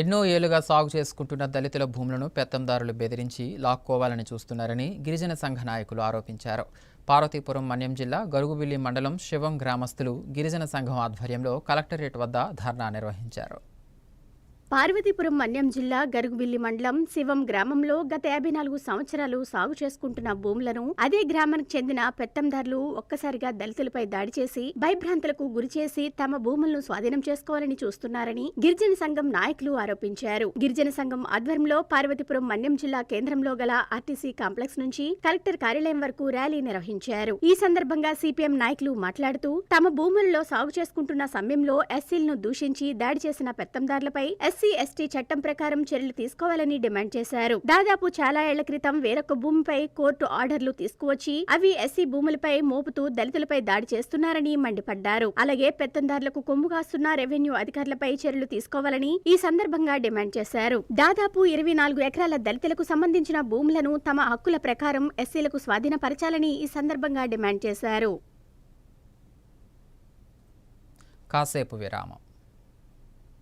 ఎన్నో ఏళ్ళుగా సాగు చేసుకుంటున్న దళితుల భూములను పెత్తందారులు బెదిరించి లాక్కోవాలని చూస్తున్నారని గిరిజన సంఘ నాయకులు ఆరోపించారు. పార్వతీపురం మన్యం జిల్లా గరుగుబిల్లి మండలం శివం గ్రామస్తులు గిరిజన సంఘం ఆధ్వర్యంలో కలెక్టరేట్ వద్ద ధర్నా నిర్వహించారు. పార్వతీపురం మన్యం జిల్లా గరుగుబిల్లి మండలం శివం గ్రామంలో గత యాభై నాలుగు సంవత్సరాలు సాగు చేసుకుంటున్న భూములను అదే గ్రామానికి చెందిన పెత్తందారులు ఒక్కసారిగా దళితులపై దాడి చేసి భయభ్రాంతులకు గురిచేసి తమ భూములను స్వాధీనం చేసుకోవాలని చూస్తున్నారని గిరిజన సంఘం నాయకులు ఆరోపించారు. గిరిజన సంఘం ఆధ్వర్యంలో పార్వతీపురం మన్యం జిల్లా కేంద్రంలో గల ఆర్టీసీ కాంప్లెక్స్ నుంచి కలెక్టర్ కార్యాలయం వరకు ర్యాలీ నిర్వహించారు. ఈ సందర్భంగా సిపిఎం నాయకులు మాట్లాడుతూ తమ భూములలో సాగు చేసుకుంటున్న సమయంలో ఎస్సీలను దూషించి దాడి చేసిన పెత్తందారులపై ఎస్సీ ఎస్టీ చట్టం ప్రకారం చర్యలు తీసుకోవాలని డిమాండ్ చేశారు. దాదాపు చాలా ఏళ్ళ క్రితం వేరొక భూమిపై కోర్టు ఆర్డర్లు తీసుకువచ్చి అవి ఎస్సీ భూములపై మోపుతూ దళితులపై దాడి చేస్తున్నారని మండిపడ్డారు. అలాగే పెత్తందారులకు కొమ్ము కాస్తున్న రెవెన్యూ అధికారులపై చర్యలు తీసుకోవాలని ఈ సందర్భంగా డిమాండ్ చేశారు. దాదాపు ఇరవై నాలుగు ఎకరాల దళితులకు సంబంధించిన భూములను తమ హక్కుల ప్రకారం ఎస్సీలకు స్వాధీనపరచాలని ఈ సందర్భంగా డిమాండ్ చేశారు. కాసేపు విరామం.